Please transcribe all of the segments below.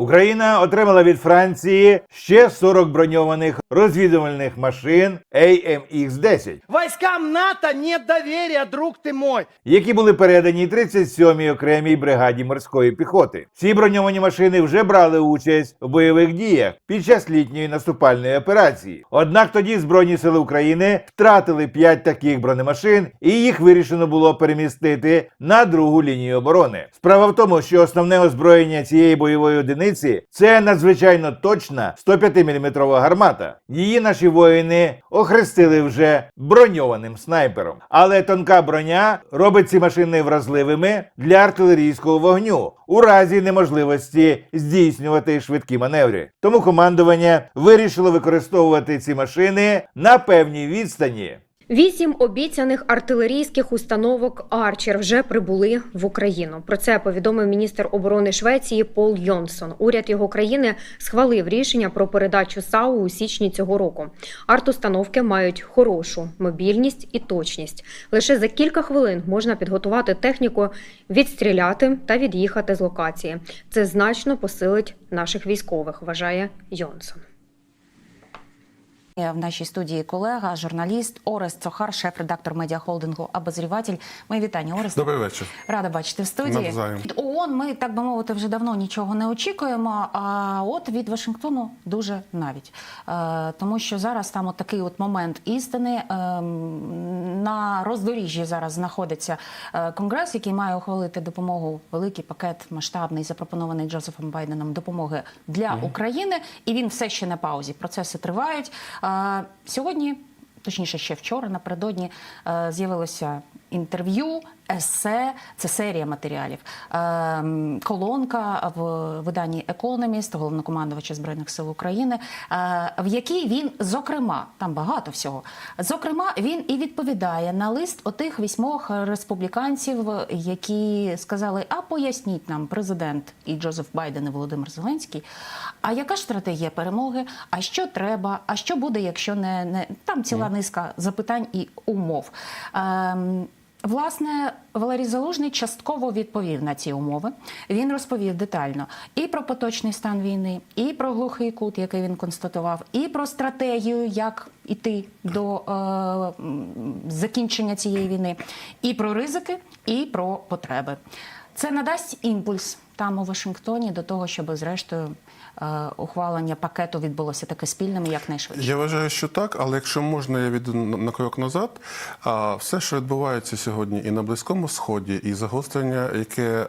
Україна отримала від Франції ще 40 броньованих розвідувальних машин AMX-10, Войскам НАТО нет доверия, друг ты мой. які були передані 37-й окремій бригаді морської піхоти. Ці броньовані машини вже брали участь у бойових діях під час літньої наступальної операції. Однак тоді Збройні сили України втратили 5 таких бронемашин, і їх вирішено було перемістити на другу лінію оборони. Справа в тому, що основне озброєння цієї бойової одиниці це надзвичайно точна 105-мм гармата. Її наші воїни охрестили вже броньованим снайпером. Але тонка броня робить ці машини вразливими для артилерійського вогню у разі неможливості здійснювати швидкі маневри. Тому командування вирішило використовувати ці машини на певній відстані. Вісім обіцяних артилерійських установок Арчер вже прибули в Україну. Про це повідомив міністр оборони Швеції Пол Йонсон. Уряд його країни схвалив рішення про передачу САУ у січні цього року. Арт-установки мають хорошу мобільність і точність. Лише за кілька хвилин можна підготувати техніку, відстріляти та від'їхати з локації. Це значно посилить наших військових, вважає Йонсон. В нашій студії колега, журналіст Орест Цохар, шеф-редактор медіахолдингу «Обозріватель». Мої вітання, Орест. Добрий вечір. Рада бачити в студії. Навзаєм. Від ООН ми, так би мовити, вже давно нічого не очікуємо. А от від Вашингтону дуже навіть. Е, тому що зараз там от такий от момент істини. На роздоріжжі зараз знаходиться е, конгрес, який має ухвалити допомогу, великий пакет масштабний, запропонований Джозефом Байденом допомоги для України. І він все ще на паузі. Процеси тривають. Е, сьогодні точніше ще вчора, напередодні е, з'явилося інтерв'ю, есе, це серія матеріалів. Е, колонка в виданні Економіст, головнокомандувача Збройних сил України, е, в якій він, зокрема, там багато всього. Зокрема, він і відповідає на лист отих вісьмох республіканців, які сказали: а поясніть нам, президент і Джозеф Байден і Володимир Зеленський, а яка ж стратегія перемоги? А що треба? А що буде, якщо не, не... там ціла низка запитань і умов. Ем, Власне, Валерій Залужний частково відповів на ці умови. Він розповів детально і про поточний стан війни, і про глухий кут, який він констатував, і про стратегію, як іти до е, закінчення цієї війни, і про ризики, і про потреби. Це надасть імпульс там у Вашингтоні до того, щоб зрештою е, ухвалення пакету відбулося таке спільним і якнайшвидше. Я вважаю, що так, але якщо можна, я віду на крок назад. А все, що відбувається сьогодні і на Близькому Сході, і загострення, яке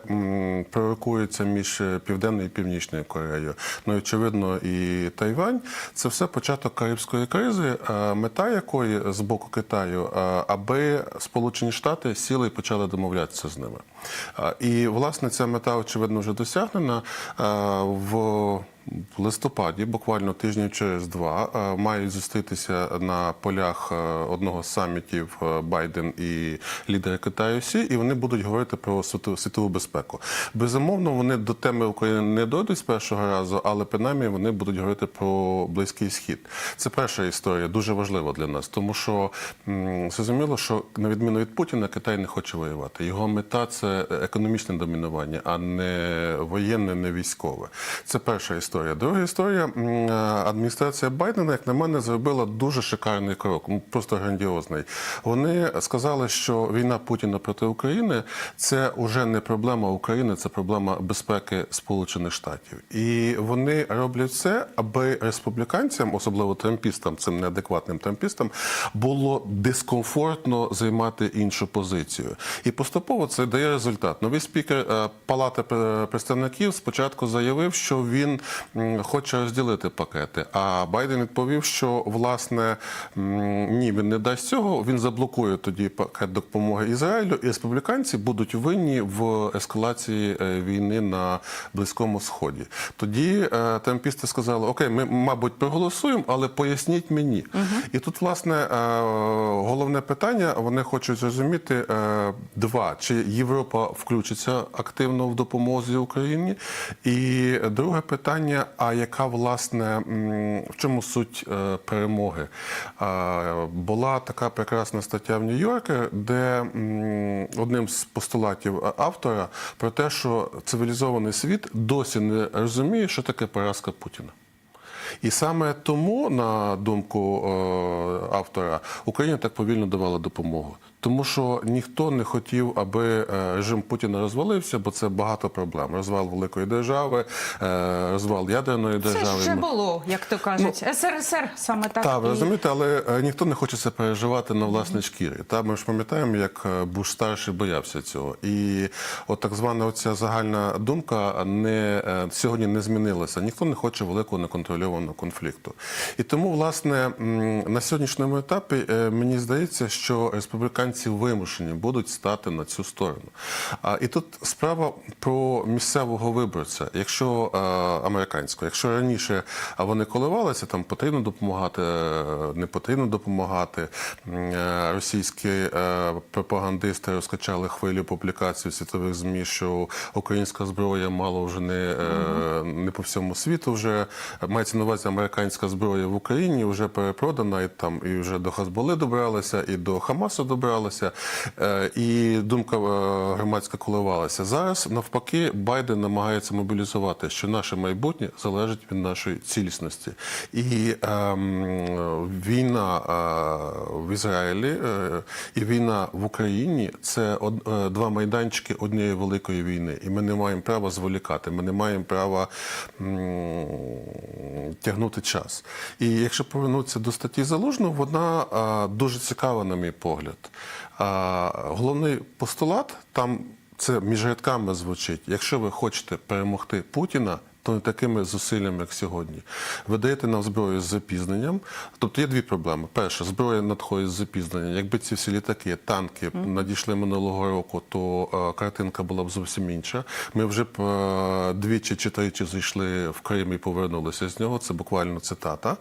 пророкується між Південною і Північною Кореєю, ну очевидно, і Тайвань, це все початок Карибської кризи, мета якої з боку Китаю, аби Сполучені Штати сіли і почали домовлятися з ними. І власне ця мета, очевидно, вже досягнена в. В листопаді, буквально тижнів через два, е, мають зустрітися на полях е, одного з самітів е, Байден і лідери Китаю Сі, і вони будуть говорити про світову безпеку. Безумовно, вони до теми України не дойдуть з першого разу, але принаймні вони будуть говорити про близький схід. Це перша історія, дуже важлива для нас, тому що зрозуміло, що на відміну від Путіна, Китай не хоче воювати. Його мета це економічне домінування, а не воєнне, не військове. Це перша історія. Друга історія е, адміністрація Байдена, як на мене, зробила дуже шикарний крок, просто грандіозний. Вони сказали, що війна Путіна проти України це вже не проблема України, це проблема безпеки Сполучених Штатів. І вони роблять все, аби республіканцям, особливо трампістам, цим неадекватним трампістам, було дискомфортно займати іншу позицію. І поступово це дає результат. Новий спікер е, Палати пре- представників спочатку заявив, що він хоче розділити пакети. А Байден відповів, що власне ні, він не дасть цього. Він заблокує тоді пакет допомоги Ізраїлю, і республіканці будуть винні в ескалації е, війни на Близькому Сході. Тоді е, трампісти сказали: Окей, ми, мабуть, проголосуємо, але поясніть мені. І тут, власне, е, головне питання: вони хочуть зрозуміти два: чи Європа включиться активно в допомозі Україні, і друге питання. Питання: а яка власне в чому суть е, перемоги? Була така прекрасна стаття в Нью-Йоркер, де одним з постулатів автора про те, що цивілізований світ досі не розуміє, що таке поразка Путіна. І саме тому, на думку е, автора, Україна так повільно давала допомогу. Тому що ніхто не хотів, аби е, режим Путіна розвалився, бо це багато проблем. Розвал великої держави, е, розвал ядерної держави. ж вже було, як то кажуть, СРСР саме так. Так, і- розумієте, але е, ніхто не хоче це переживати на власній шкірі. Та ми ж пам'ятаємо, як Буш старший боявся цього. І от так звана оця загальна думка не сьогодні не змінилася. Ніхто не хоче великого неконтрольованого конфлікту. І тому, власне, на сьогоднішньому етапі мені здається, що республіканці вимушені будуть стати на цю сторону. А і тут справа про місцевого виборця, якщо е, американського, якщо раніше вони коливалися, там потрібно допомагати, е, не потрібно допомагати. Е, Російські пропагандисти розкачали хвилю публікацій у світових змі, що українська зброя мало вже не, не по всьому світу. Вже мається на увазі американська зброя в Україні вже перепродана, і там і вже до Хазболи добралися, і до Хамасу добралися. Е, І думка е, громадська коливалася. Зараз навпаки, Байден намагається мобілізувати, що наше майбутнє залежить від нашої цілісності. І ем, війна е, в Ізраїлі і війна в Україні це два майданчики однієї великої війни. І ми не маємо права зволікати. Ми не маємо права тягнути час. І якщо повернутися до статті Залужного, вона дуже цікава, на мій погляд. Головний постулат там це між рядками звучить. Якщо ви хочете перемогти Путіна. То не такими зусиллями, як сьогодні. Ви даєте нам зброю з запізненням. Тобто є дві проблеми. Перша, зброя надходить з запізненням. Якби ці всі літаки, танки надійшли минулого року, то е, картинка була б зовсім інша. Ми вже б е, двічі чи тричі зайшли в Крим і повернулися з нього. Це буквально цитата.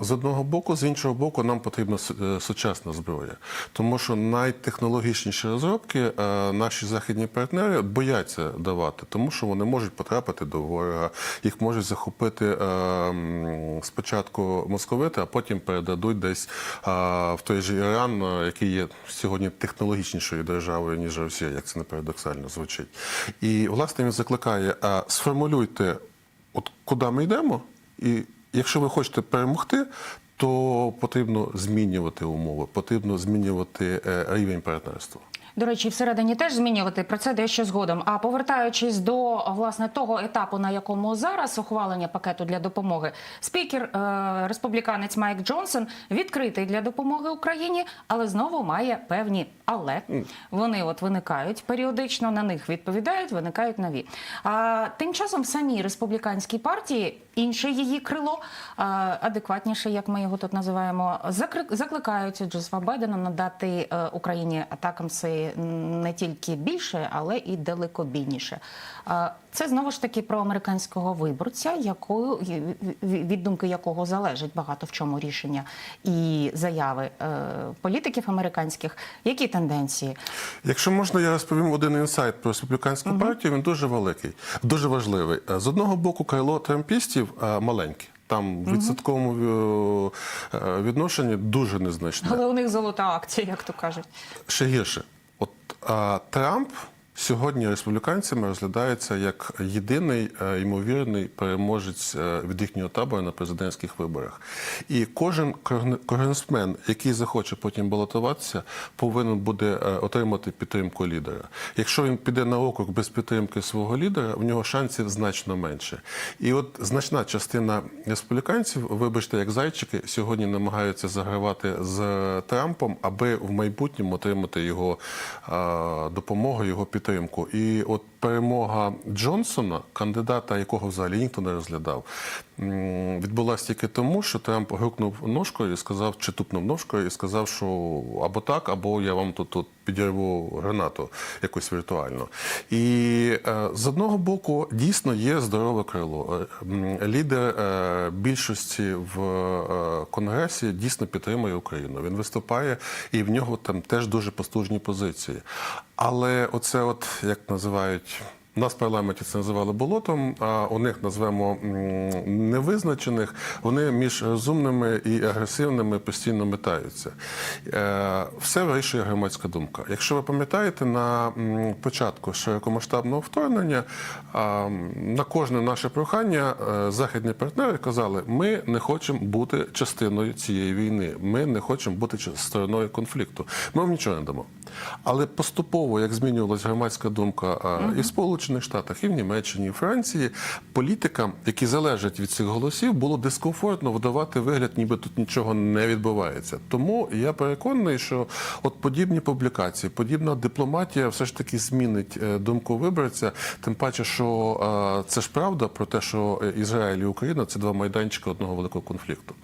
З одного боку, з іншого боку, нам потрібна е, сучасна зброя, тому що найтехнологічніші розробки е, наші західні партнери бояться давати, тому що вони можуть потрапити до ворога, їх можуть захопити е, спочатку московити, а потім передадуть десь е, в той же Іран, е, який є сьогодні технологічнішою державою ніж Росія, як це не парадоксально звучить. І власне він закликає: сформулюйте, от куди ми йдемо, і якщо ви хочете перемогти. То потрібно змінювати умови, потрібно змінювати рівень партнерства. До речі, всередині теж змінювати про це дещо згодом. А повертаючись до власне того етапу, на якому зараз ухвалення пакету для допомоги, спікер е, республіканець Майк Джонсон відкритий для допомоги Україні, але знову має певні але вони от виникають періодично. На них відповідають, виникають нові. А тим часом в самій республіканській партії інше її крило адекватніше, як ми його тут називаємо, закликають Джозефа Байдена надати е, Україні атакам не тільки більше, але і далекобійніше. Це знову ж таки про американського виборця, якою від думки якого залежить багато в чому рішення і заяви е, політиків американських. Які тенденції? Якщо можна, я розповім один інсайт про республіканську партію. Він дуже великий, дуже важливий. Е, З одного боку, крило трампістів е, маленьке. Там в відсотковому е, відношенні дуже незначне. Але у них золота акція, як то кажуть. Ще гірше. От а, Трамп сьогодні республіканцями розглядається як єдиний е, ймовірний переможець е, від їхнього табору на президентських виборах. І кожен конгресмен, який захоче потім балотуватися, повинен буде е, отримати підтримку лідера. Якщо він піде на округ без підтримки свого лідера, в нього шансів значно менше. І от значна частина республіканців, вибачте, як зайчики, сьогодні намагаються загравати з Трампом, аби в майбутньому отримати його допомогу, його підтримку. І от перемога Джонсона, кандидата, якого взагалі ніхто не розглядав, відбулася тільки тому, що Трамп гукнув ножкою і сказав, чи тупнув ножкою і сказав, що або так, або я вам тут, тут підірву гранату якусь віртуально. І е, з одного боку дійсно є здорове крило. Е, Лідер е, більшості в Конгресі дійсно підтримує Україну. Він виступає, і в нього там теж дуже потужні позиції. Але оце, от як називають Нас в парламенті це називали болотом, а у них назвемо невизначених. Вони між розумними і агресивними постійно метаються. Е, Все вирішує громадська думка. Якщо ви пам'ятаєте, на початку широкомасштабного вторгнення на кожне наше прохання е, західні партнери казали: ми не хочемо бути частиною цієї війни, ми не хочемо бути стороною конфлікту. Ми вам нічого не дамо. Але поступово, як змінювалася громадська думка і в Сполучених Штатах, і в Німеччині, і в Франції, політикам, які залежать від цих голосів, було дискомфортно вдавати вигляд, ніби тут нічого не відбувається. Тому я переконаний, що от подібні публікації, подібна дипломатія все ж таки змінить е, думку виборця. Тим паче, що це ж правда про те, що е, Ізраїль і Україна це два майданчики одного великого конфлікту.